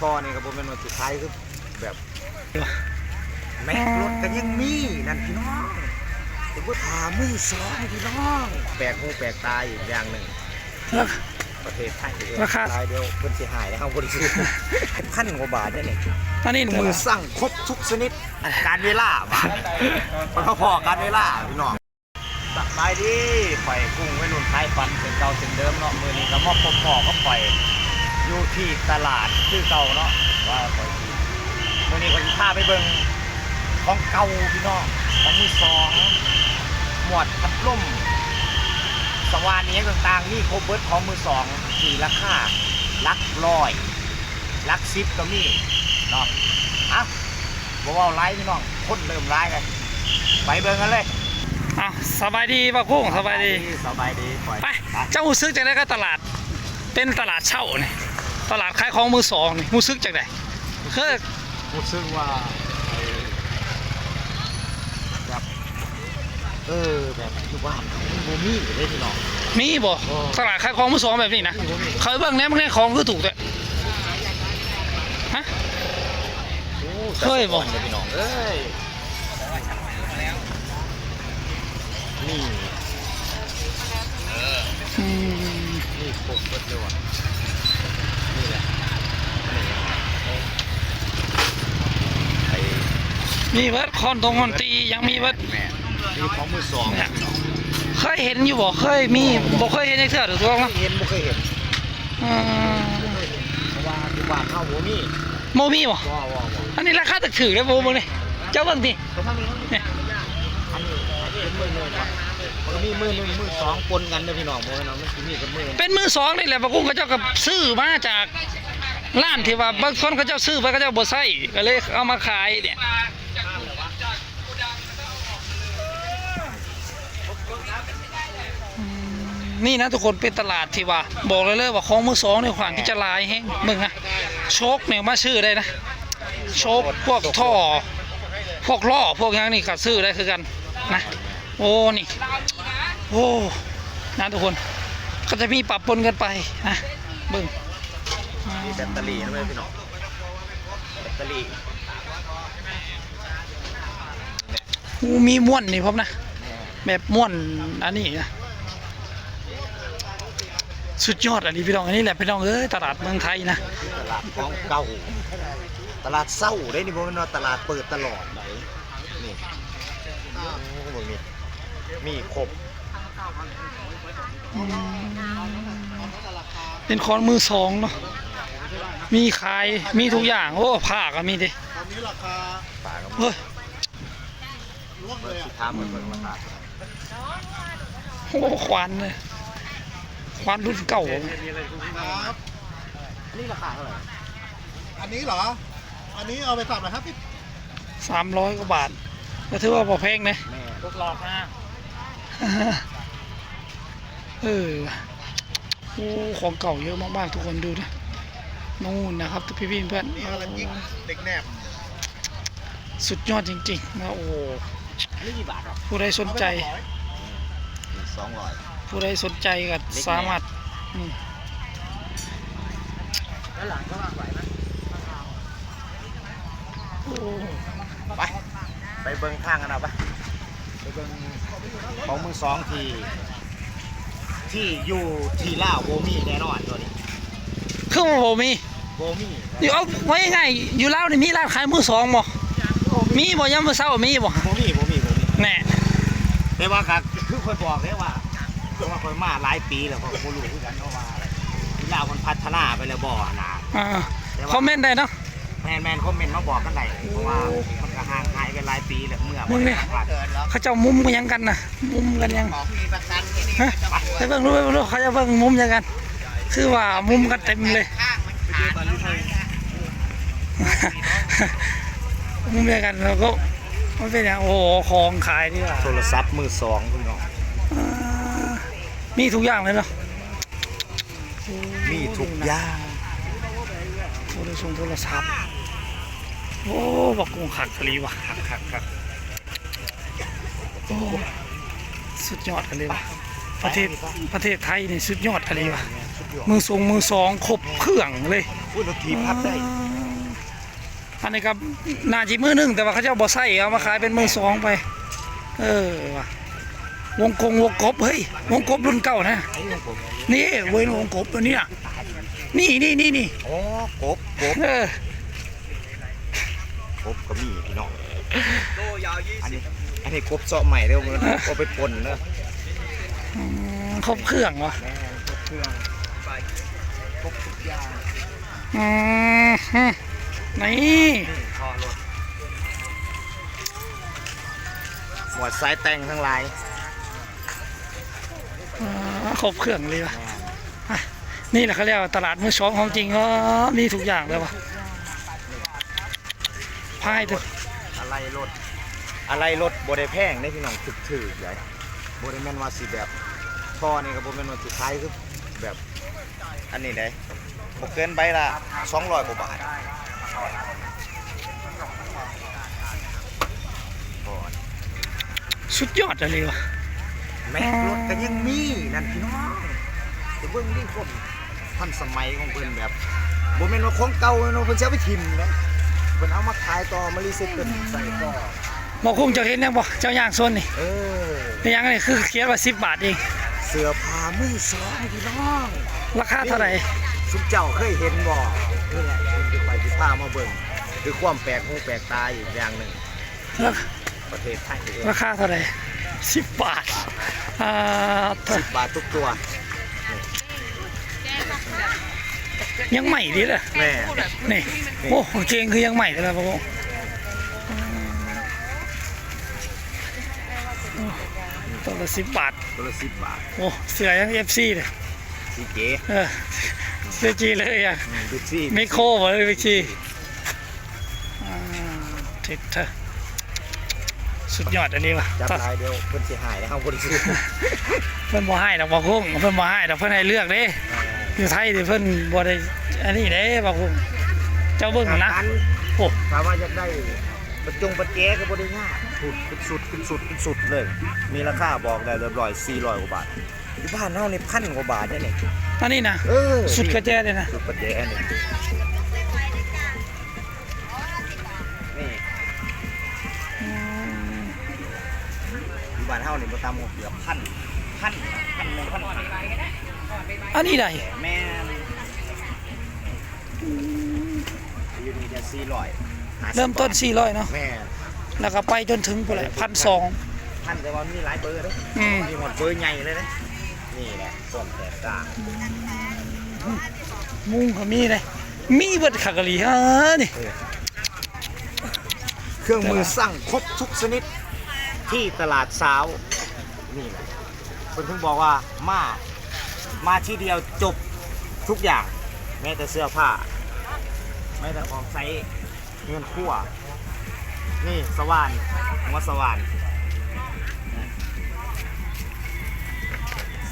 ทอนี่ก็บ่แม่นว่าสุดท้ายคือแบบแม็กรถก็ยังมีนั่นพี่น้องผมก็ถามมือสองพี่น้องแปลกหูแปลกตาอีกอย่างหนึ่งราคาประเทศไทยราคารายเดียวเพิ่นสิหายนะครับบ่ได้ซื้อพันกว่าบาทเนี่ยนี่อันนี้มือสั่งครบทุกชนิดการเวลาบาทมันพอๆการเวลาพี่น้องสบายดีปล่อยกุ้งไว้รุ่นท้ายฟันเป็นเก่าเป็นเดิมเนาะมือนี้ก็มอบพบพ่อก็ปล่อย อยู่ที่ตลาดคือเก่าเนาะว่าปล่อยที่มือนี้ก็สิพาไปเบิ่งของเก่าพี่น้องของมือสองหมวดพัดลมสว่านนี้ต่างๆนี่ครบเบิดของมือสองที่ราคาหลักร้อยหลักสิบก็มีเนาะอะบอกว่าไลฟ์พี่น้องคนเริ่มไลฟ์กันไปเบิ่งกันเลยอะสบายดีป่ะกุ้งสบายดีสบายดีปล่อยไปเจ้าหูซึกจากไหนก็ตลาดเป็นตลาดเช่านี่ ตลาดขายของมือสองนี่หูซึกจากไหนคือรู้สึกว่าไอ้แบบเออแบบอยู่บ้านมันบ่มีเลยพี่น้องมีบ่โอ้ตลาดขายของมือสองแบบนี้นะเขาเบิ่งแน่มันแน่ของคือถูกแต่ฮะโอ้เคยบ่แต่สะอ่อนเลยพี่น้องเอ้ยนี่อืมนี่ครบเบิดเลยว่ะนี่แหละนี่ไอ้ มีเบิดคอนตรงคอนตียังมีเบิดแม่นี่ของมือสองเนี่ยพี่น้องเคยเห็นอยู่บ่เคยมีบ่เคยเห็นในเทื่อถูกต้องไม่มั้ยเห็นบ่เคยเห็นอ่าเพราะว่าอยู่บ้านเฮาบ่มีโมมีบ่ว้าวว้าวว้าวอันนี้ราคาตึกถือเลยโมมึงนี่เจ้าเบิ่งดิแต่ถ้ามีเนี่ยอันนี้เป็นมือหนึ่งครับมันมีมือหนึ่งมือสองปนกันเด้อพี่น้องบ่แม่นว่ามันสิมีกับมือเป็นมือสองนี่แหละบางคนเขาเจ้าก็ซื้อมาจากร้านที่ว่าบางคนเขาเจ้าซื้อไปเขาเจ้าบ่ใส่ก็เลยเอามาขายเนี่ยอืม นี่นะทุกคนเป็นตลาดที่ว่า บอกเลยเลยว่าของมือสองเนี่ยขวางที่จะลายแห้งมึงอะโชคเนี่ยมาซื้อได้นะโชคพวกท่อ พวกล้อพวกอย่างนี้ก็ซื้อได้คือกันนะโอ้นี่โอ้นะทุกคนก็จะมีปรับปนกันไปนะเบิ่งมีแบตเตอรี่นะเว้ยพี่น้องแบตเตอรี่อูมีม่วนนี่พร้อมนะแบบม่วนอันนี้นะ สุดยอดอันนี้พี่น้องอันนี้แหละพี่น้องเอ้ยตลาดเมืองไทยนะตลาดของเก่าตลาดเศร้าได้นี่บ่แม่นว่าตลาดเปิดตลอดไหนนี่โอ้เบิ่งนี่มีครบเป็นคอนมือสองเนาะมีขายมีทุกอย่างโอ้ผ้าก็มีดิตอนนี้ราคาปลากับเฮ้ยล่วงเบิ่เลงยสิอะถามเบิ่งเบิ่งราคาโอ้ควันเลย ควันรุ่นเก่าครับ นี่ราคาเท่าไหร่ อันนี้เหรอ อันนี้เอาไปสับเลยครับพี่สามร้อยกว่าบาทก็ถือว่าพอแพงนะแม่ลูกหลอกนะเออโอ้ของเก่าเยอะมากๆทุกคนดูนะนู่นนะครับพี่พี่ๆเพื่อนนี่อะไรยิงเด็กแนบ สุดยอดจริงๆนะโอ้โหอันนี้กี่บาทหรอผู้ใดสนใจสองร้อย ผู้ใดสนใจก็สามารถอืมแล้วหลังก็ว่างไหวไหมโอ้ไป ไปเบิ่งข้างกันเอาปะไปเบิ่งของมือสองที่ที่อยู่ที่ล่าวโบมีแน่นอนตัวนี้เครื่องโบมีโบมีอยู่เอาไว้ง่ายๆอยู่ลาวนี่มีร้านขายมือสองบ่มีบ่ยามมื้อเช้ามีบ่โบมีโบมีโบมีแน่แต่ว่าก็คือคนบอกเลยว่า คือว่าคนมาหลายปีแล้วก็บ่รู้คือกันเพราะว่าที่ลาวมันพัฒนาไปแล้วบ่นะอ่าคอมเมนต์ได้เนาะ แมนแมนคอมเมนต์มาบอกกันได้เพราะว่ามันก็ห่างหายไปหลายปีแล้วเมื่อมึงเนี่ยผ่านเขาเจ้ามุมกันยังกันน่ะมุมกันยังของมีประกันที่นี่ฮะไปเบิ่งรู้ไปเบิ่งรู้เขาจะเบิ่งมุมยังกัน คือว่ามุมกันเต็มเลย ข้างมันขาดมุมยังกันแล้วก็มันเป็นอย่างโอ้โหของขายดีกว่าโทรศัพท์มือสองพี่น้องอ่า มีทุกอย่างเลยเนาะมีทุกอย่างโทรศัพท์โทรศัพท์โอ้บักกุ้งขักกะลีว่ะคักคักคักโอ้สุดยอดกันเลยว่ะประเทศประเทศไทยนี่สุดยอดกันเลยว่ะสุดยอดมือสองมือสองครบเครื่องเลยคอุ้ยรถทีบพับได้อันนี้ครับน่าจิมือหนึงแต่ว่าเขาเจ้าบ่ใส่เอามาขายเป็นมือสองไป เออว่ะ วงกงวงกบเฮ้ยวงกบรุ่นเก่านะไอ้ของผมนี่เว้ยวงกบตัวเนี้ยนี่นี่นี่นี่อ๋อกบกบเออกบก็มีพี่น้องอันนี้อันนี้กบเสาะใหม่เด้อมันกบไปปนเนอะอืมครบเครื่องวะแม่กบเครื่องกบทุกอย่างอืมฮึนี่นี่คอรถหมวดสายแต่งทั้งหลายอ่า ครบเครื่องเลยวะอะนี่แหละเขาเรียกว่าตลาดมือสองของจริงก็มีทุกอย่างเลยวะพายตัวอะไรรถอะไรรถบได้แพงได้พี่น้องถึกถือใหญ่บได้แม่นว่าสิแบบท่อนี่ก็บแม่นว่าสุดท้ายคือแบบอันนี้ได้บ่เกินใบละ200กว่าบาทก่อนสุดยอดเลยวะ แม็กรถก็ยังมีนั่นพี่น้องแต่เบิ่งนี่คนทันสมัยของเพิ่นแบบบ่แม่นว่าของเก่าเนาะเพิ่นสิเอาไปทิ่มนะเพิ่นเอามาขายต่อมารีไซเคิลใส่ต่อบอกคงจะเห็นยังบ่เจ้าย่างโซนนี่เออเป็นยังไงคือเขียนว่าสิบบาทเองเสื้อผ้ามือสองพี่น้องราคาเท่าไหร่สุเจ้าเคยเห็นบ่นี่แหละคุณจะไปที่พามาเบิ่งคือความแปลกหูแปลกตาอีกอย่างหนึ่งราคาประเทศไทยเองราคาเท่าไหร่ สิบบาทอ่าเท่าสิบบาททุกตัวยังใหม่ดีเลยแม่นี่โอ้เกงคือยังใหม่เลยนะพ่อตัวละสิบบาทตัวละสิบบาทโอ้เสือยังเอฟซีเลยสีเก๋เออเสื้อจีเลยอะอืมดูซี่ไมโครมาเลยพี่จีอ่าทิดเธอ สุดยอดอันนี้ว่ะจับลายเดียวเพิ่นสิหายนะครับบ่ได้ซื้อเพิ่นบ่ให้ดอกบ่คุ้งเพิ่นบ่ให้ดอกเพิ่นให้เลือกเด้อยู่ไทยนี่เพิ่นบ่ได้อันนี้เด้บ่คุ้งเจ้าเบิ่งนะโอ้ถามว่าอยากได้ประจงประแจก็บ่ได้ยากสุดเป็นสุดเป็นสุดเป็นสุดเลย มีราคาบอกได้เรียบร้อย400กว่าบาทที่บ้านเฮานี่พันกว่าบาทเนี่ยนี่อันนี้นะเออสุดกระแจเลยนะสุดประแจนี่นี่ ที่บ้านเฮานี่บ่ต่ำกว่าเกือบพันพันพันหนึ่งพันห้าอันนี้ได้แม่นอยู่นี่จะ400เริ่มต้น400เนาะแม่แล้วแล้วก็ไปจนถึงไปเลยพันสองพันแต่ว่ามีหลายเบอร์เด้ออืมมีหมดเบอร์ใหญ่เลยนะนี่แหละส่วนแตกต่างมุ้งก็มีเลยมีเบิดขากะหลีฮะนี่ เครื่องมือสั่งครบทุกชนิด ที่ตลาดเช้านี่แหละคนถึงบอกว่ามามาที่เดียวจบทุกอย่าง แม้แต่เสื้อผ้าแม้แต่ของใช้เงินขั้วนี่สว่านหัวสว่าน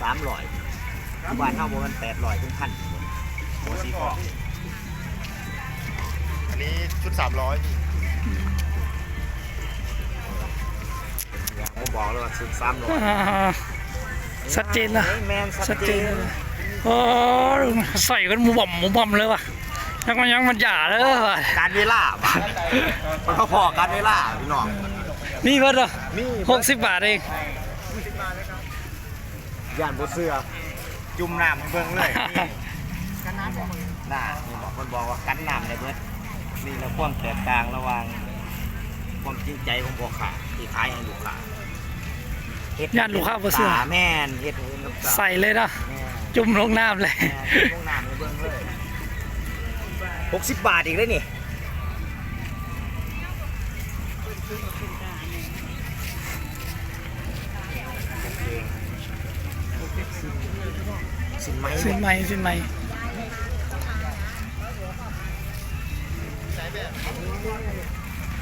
สามร้อยบ้านเท่าบมันแปดร้อยถึงพันหัวสีฟอกอันนี้ชุด300อย ผมบอกเลยว่าสุดสามร้อยอ่าชัดเจนนะแมนชัชัดดเจเจนนเลยโอ้ใส่กันหมูบ่อมหมูบ่อมเลยว่ะยังมันยังมันหย่าเลยว่ะการเวลาบาทมันพอๆการเวลาพี่น้องนี่เบิดเหรอนี่หกสิบบาทเองย่านบเสือจุ่มน้ำให้เบิ่งเลยนี่น่านี่บอกมันบอกว่ากันน้ำในเบิดนี่แหละความแตกต่างระหว่างความจริงใจของพ่อค้าที่ขายให้ลูกค้า เฮ็ดย่านลูกค้าบ่เชื่อ ตแม่นเฮ็ดให้เห็นน้ำตาใส่เลยเนาะแม่นจุ่มลงน้ำเลย แม่ลงน้ำให้เบิ่งเลยหกสิบบาทอีกเลยนี่สินไหมสินใหม่สินใหม่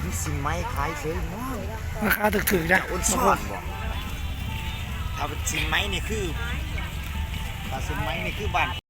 มีสินไหมขายเฉยมากราคาถึกๆนะอ้นซ่อนบ อกถ้าเป็นสินไหมนี่คือถ้าสินไหมนี่คือบ้าน